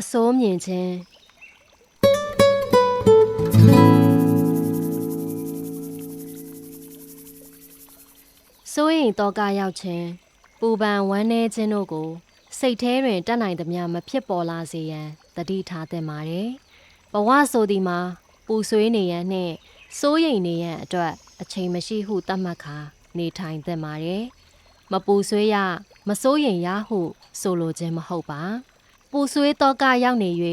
အစိုးမြင်ခြင်းစိုးရင်တော့ကရောက်ခြင်းပူပန်ဝမ်းနည်းခြင်းတို့ကို စိတ်ထဲတွင်တက်နိုင်သမျှမဖြစ်ပေါ်လာစေရန်တတိထားသင့်ပါတယ်ဘဝဆိုသည်မှာပူဆွေးနေရန်နှင့်စိုးရိမ်နေရန်အတွက်အချိန်မရှိဟုသတ်မှတ်ခါနေထိုင်သင့်ပါတယ်မပူဆွေးရမစိုးရိမ်ရဟုဆိုလိုခြင်းမဟုတ်ပါ ပူဆွေးတော့ကရောက်နေ၍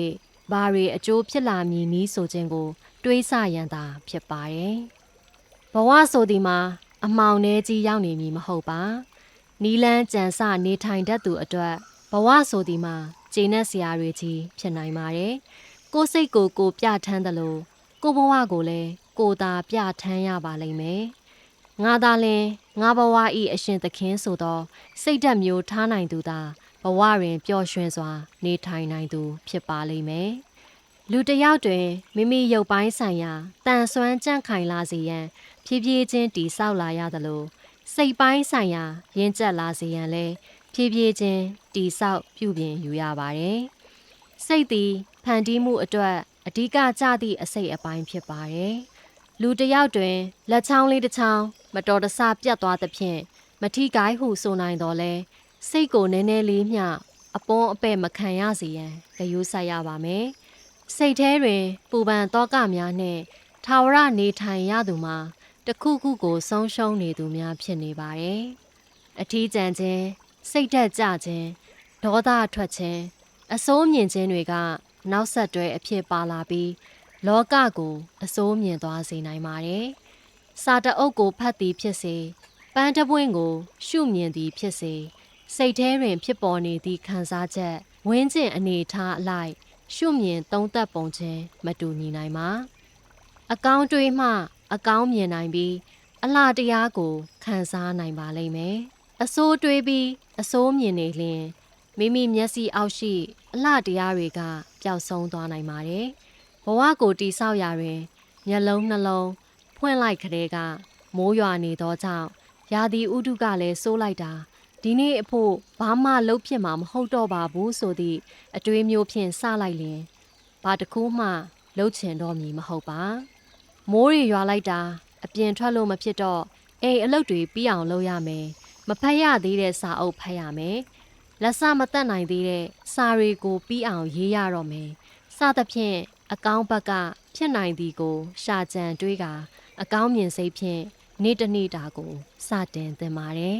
ဘာတွေအကျိုးဖြစ်လာမည်နည်းဆိုခြင်းကို တွေးဆရန်သာဖြစ်ပါတယ်။ဘဝဆိုဒီမှာ အမောင်နှဲကြီးရောက်နေမည်မဟုတ်ပါ။နီလန်းကြံစနေထိုင်တတ်သူအတွက်ဘဝဆိုဒီမှာကျေနပ်စရာတွေကြီးဖြစ်နိုင်ပါတယ်။ကိုယ်စိတ်ကိုကိုယ်ပြထမ်းသလိုကိုယ်ဘဝကိုလည်းကိုယ်သာပြထမ်းရပါလိမ့်မယ်။ငါသာလင်ငါဘဝဤအရှင်သခင်ဆိုသော စိတ်ဓာတ်မျိုးထားနိုင်သူသာ ဘဝတွင်ပျော်ရွှင်စွာ နေထိုင်နိုင်သူ ဖြစ်ပါလိမ့်မယ်။လူတစ်ယောက်တွင်မိမိရုပ်ပိုင်းဆိုင်ရာတန်ဆွမ်းကြန့်ခိုင်လာစေရန်ဖြည်းဖြည်းချင်းတည်ဆောက်လာရသလိုစိတ်ပိုင်းဆိုင်ရာရင့်ကျက်လာစေရန်လည်းဖြည်းဖြည်းချင်းတည်ဆောက်ပြုပြင်ယူရပါတယ်။စိတ်သည်ဖန်တီးမှုအတွက်အဓိကကြသည့်အစိတ်အပိုင်းဖြစ်ပါတယ်။လူတစ်ယောက်တွင်လက်ချောင်းလေးတစ်ချောင်းမတော်တဆပြတ်သွားသဖြင့်မထိကိုက်ဟုဆိုနိုင်တော်လဲ စိတ်ကိုနည်းနည်းလေးမျှအပွန်းအပဲ့မခံရစေရန်ဂရုစိုက်ရပါမယ်။စိတ်ထဲတွင် ပူပန်တောကများနှင့်ထာဝရနေထိုင်ရသူမှာတစ်ခုခုကိုဆုံးရှုံးနေသူများဖြစ်နေပါတယ်။အထီးကျန်ခြင်းစိတ်ဓာတ်ကြခြင်းဒေါသထွက်ခြင်းအစိုးမြင်ခြင်းတွေက နောက်ဆက်တွဲအဖြစ်ပါလာပြီး လောကကို အစိုးမြင်သွားစေနိုင်ပါတယ်။စာတအုပ်ကိုဖတ်သည်ဖြစ်စေပန်းတပွင့်ကို ရှုမြင်သည်ဖြစ်စေ စိတ်ထဲတွင် ဖြစ်ပေါ်နေသည့်ခံစားချက်ဝင်းကျင်အနေထားအလိုက် ရှုမြင်သုံးသပ်ပုံချင်းမတူညီနိုင်ပါအကောင်းတွေးမှ အကောင်းမြင်နိုင်ပြီး အလားတရားကိုခံစားနိုင်ပါလိမ့်မယ်အစိုးတွေးပြီးအစိုးမြင်နေလျင်မိမိမျက်စိအောက်ရှိ အလားတရားတွေကပျောက်ဆုံးသွားနိုင်ပါတယ်ဘဝကိုတိဆောက်ရာတွင်မျက်လုံးနှလုံးဖွင့်လိုက်ခတဲ့ကမိုးရွာနေသောကြောင့်ရာသီဥတုကလည်းဆိုးလိုက်တာ ဒီနေ့အဖို့ဘာမှလှုပ်ဖြစ်မှာမဟုတ်တော့ပါဘူးဆိုသည့်အတွေးမျိုးဖြင့်စလိုက်လင်ဘာတကူမှလှုပ်ချင်တော့မည်မဟုတ်ပါမိုးရီရွာလိုက်တာအပြင်ထွက်လို့မဖြစ်တော့အိမ်အလုပ်တွေပြီးအောင်လုပ်ရမယ်မဖတ်ရသေးတဲ့စာအုပ်ဖတ်ရမယ်လက်စမတက်နိုင်သေးတဲ့စာတွေကိုပြီးအောင်ရေးရတော့မယ်စသဖြင့်အကောင်းဘက်ကဖြစ်နိုင်သည်ကို ရှာကြံတွေးကအကောင်းမြင်စိတ်ဖြင့်နေ့တစ်နေ့တာကိုစတင်သင်ပါတယ်